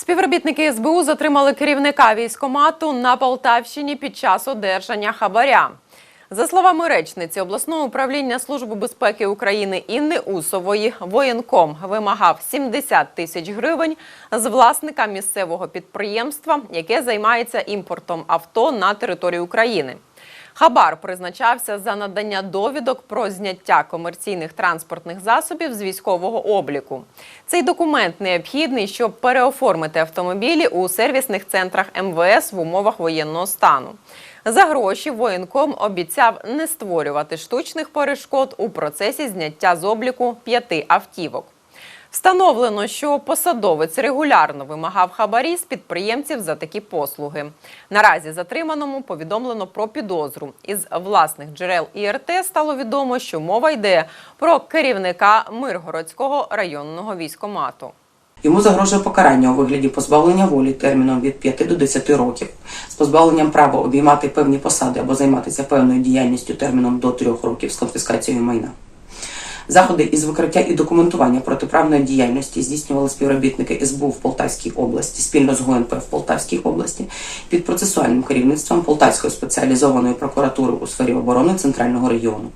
Співробітники СБУ затримали керівника військомату на Полтавщині під час одержання хабаря. За словами речниці обласного управління Служби безпеки України Інни Усової, воєнком вимагав 70 тисяч гривень з власника місцевого підприємства, яке займається імпортом авто на територію України. Хабар призначався за надання довідок про зняття комерційних транспортних засобів з військового обліку. Цей документ необхідний, щоб переоформити автомобілі у сервісних центрах МВС в умовах воєнного стану. За гроші воєнком обіцяв не створювати штучних перешкод у процесі зняття з обліку п'яти автівок. Встановлено, що посадовець регулярно вимагав хабарі з підприємців за такі послуги. Наразі затриманому повідомлено про підозру. Із власних джерел ІРТ стало відомо, що мова йде про керівника Миргородського районного військомату. Йому загрожує покарання у вигляді позбавлення волі терміном від 5 до 10 років з позбавленням права обіймати певні посади або займатися певною діяльністю терміном до 3 років з конфіскацією майна. Заходи із викриття і документування протиправної діяльності здійснювали співробітники СБУ в Полтавській області спільно з ГУНП в Полтавській області під процесуальним керівництвом Полтавської спеціалізованої прокуратури у сфері оборони Центрального регіону.